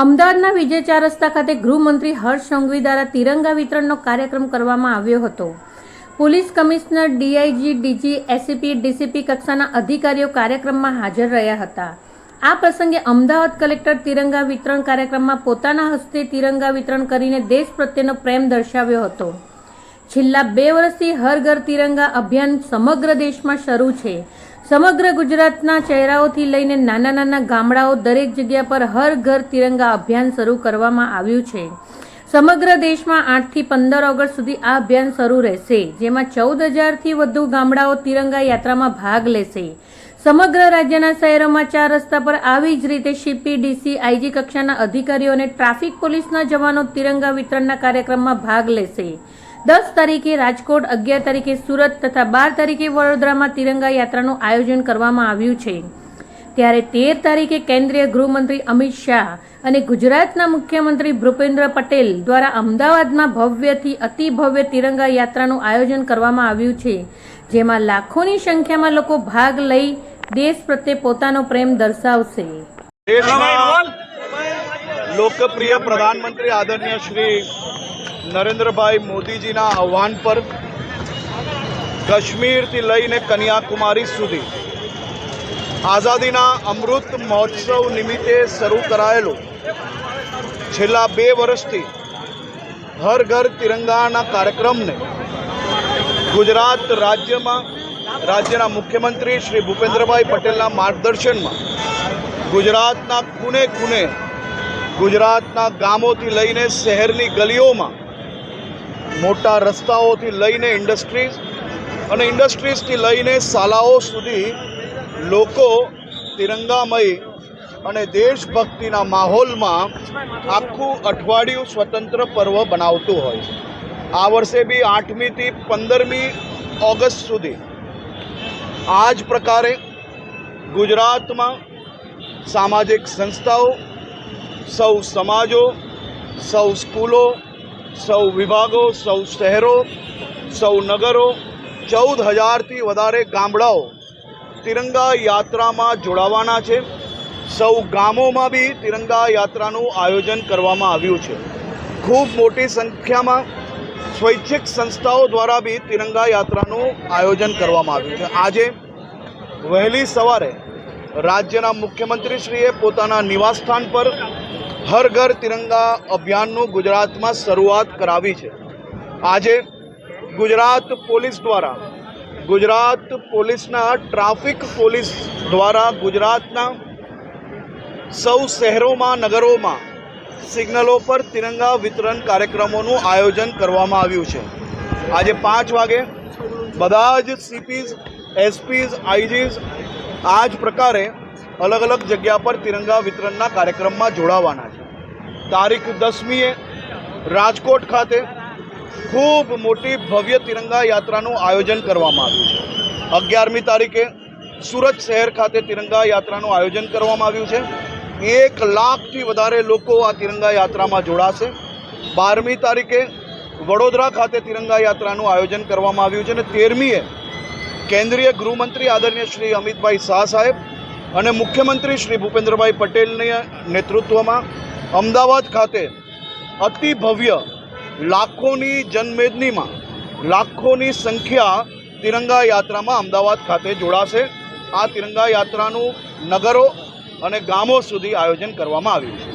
અમદાવાદના વિજય ચાર રસ્તા ખાતે ગૃહમંત્રી હર્ષ સંઘવી દ્વારા તિરંગા વિતરણનો કાર્યક્રમ કરવામાં આવ્યો હતો. Police commissioner DIG, DG ACP DCP કક્ષાના અધિકારીઓ કાર્યક્રમમાં હાજર રહ્યા હતા. આ પ્રસંગે અમદાવાદ કલેક્ટર તિરંગા વિતરણ કાર્યક્રમમાં પોતાના હસ્તે તિરંગા વિતરણ કરીને દેશ પ્રત્યેનો પ્રેમ દર્શાવ્યો હતો. છેલ્લા બે વર્ષથી હર ઘર તિરંગા અભિયાન સમગ્ર દેશમાં શરૂ છે. સમગ્ર ગુજરાતના ચહેરાઓથી લઈને નાના નાના ગામડાઓ દરેક જગ્યા પર હર ઘર તિરંગા અભિયાન શરૂ કરવામાં આવ્યું છે. સમગ્ર દેશમાં આઠથી પંદર ઓગસ્ટ સુધી આ અભિયાન શરૂ રહેશે, જેમાં ચૌદ હજારથી વધુ ગામડાઓ તિરંગા યાત્રામાં ભાગ લેશે. સમગ્ર રાજ્યના શહેરોમાં ચાર રસ્તા પર આવી જ રીતે સીપીડીસી આઈજી કક્ષાના અધિકારીઓ અને ટ્રાફિક પોલીસના જવાનો તિરંગા વિતરણના કાર્યક્રમમાં ભાગ લેશે. દસ તારીખે રાજકોટ, અગિયાર તારીખે સુરત તથા બાર તારીખે વડોદરામાં તિરંગા યાત્રાનું આયોજન કરવામાં આવ્યું છે. ત્યારે તેર તારીખે કેન્દ્રીય ગૃહમંત્રી અમિત શાહ અને ગુજરાતના મુખ્યમંત્રી ભૂપેન્દ્ર પટેલ દ્વારા અમદાવાદમાં ભવ્યથી અતિ ભવ્ય તિરંગા યાત્રાનું આયોજન કરવામાં આવ્યું છે, જેમાં લાખોની સંખ્યામાં લોકો ભાગ લઈ દેશ પ્રત્યે પોતાનો પ્રેમ દર્શાવશે. લોકપ્રિય પ્રધાનમંત્રી આદરણીય શ્રી નરેન્દ્રભાઈ મોદીજીના આહ્વાન પર કાશ્મીરથી લઈને કન્યાકુમારી સુધી. આઝાદીના અમૃત મહોત્સવ નિમિત્તે શરૂ કરાયેલું. છેલ્લા બે વર્ષથી હર ઘર તિરંગાના કાર્યક્રમને ગુજરાત રાજ્યમાં રાજ્યના મુખ્યમંત્રી શ્રી ભૂપેન્દ્રભાઈ પટેલના માર્ગદર્શનમાં ગુજરાતના ખૂને ખૂને ગુજરાતના ગામોથી લઈને શહેરની ગલીઓમાં મોટા રસ્તાઓથી લઈને ઇન્ડસ્ટ્રીઝ અને ઇન્ડસ્ટ્રીઝથી લઈને શાલાઓ સુધી લોકો તિરંગામય અને દેશભક્તિના માહોલમાં આખું અઠવાડિયું સ્વતંત્ર પર્વ બનાવતું હોય. આ વર્ષે બી આઠમીથી પંદરમી ઓગસ્ટ સુધી આ જ પ્રકારે ગુજરાતમાં સામાજિક સંસ્થાઓ, સૌ સમાજો, સૌ સ્કૂલો સૌ વિભાગો, સૌ શહેરો, સૌ નગરો, ચૌદ હજારથી વધારે ગામડાઓ તિરંગા યાત્રામાં જોડાવાના છે. સૌ ગામોમાં બી તિરંગા યાત્રાનું આયોજન કરવામાં આવ્યું છે. ખૂબ મોટી સંખ્યામાં સ્વૈચ્છિક સંસ્થાઓ દ્વારા બી તિરંગા યાત્રાનું આયોજન કરવામાં આવ્યું છે. આજે વહેલી સવારે રાજ્યના મુખ્યમંત્રીશ્રીએ પોતાના નિવાસસ્થાન પર હર ઘર તિરંગા અભિયાનનું ગુજરાતમાં શરૂઆત કરાવી છે. આજે ગુજરાત પોલીસ દ્વારા, ગુજરાત પોલીસના ટ્રાફિક પોલીસ દ્વારા ગુજરાતના સૌ શહેરોમાં, નગરોમાં સિગ્નલો પર તિરંગા વિતરણ કાર્યક્રમોનું આયોજન કરવામાં આવ્યું છે. આજે પાંચ વાગે બધા જ સીપીઝ એસપીઝ આઈજીઝ આ જ પ્રકારે અલગ અલગ જગ્યા પર તિરંગા વિતરણના કાર્યક્રમમાં જોડાવાના છે. તારીખ દસમીએ રાજકોટ ખાતે ખૂબ મોટી ભવ્ય તિરંગા યાત્રાનું આયોજન કરવામાં આવ્યું છે. અગિયારમી તારીખે સુરત શહેર ખાતે તિરંગા યાત્રાનું આયોજન કરવામાં આવ્યું છે. એક લાખથી વધારે લોકો આ તિરંગા યાત્રામાં જોડાશે. બારમી તારીખે વડોદરા ખાતે તિરંગા યાત્રાનું આયોજન કરવામાં આવ્યું છે અને તેરમીએ કેન્દ્રીય ગૃહમંત્રી આદરણીય શ્રી અમિતભાઈ શાહ સાહેબ અને મુખ્યમંત્રી શ્રી ભૂપેન્દ્રભાઈ પટેલના નેતૃત્વમાં અમદાવાદ ખાતે અતિ ભવ્ય લાખોની જનમેદનીમાં લાખોની સંખ્યા તિરંગા યાત્રામાં અમદાવાદ ખાતે જોડાશે. આ તિરંગા યાત્રાનું નગરો અને ગામો સુધી આયોજન કરવામાં આવ્યું છે.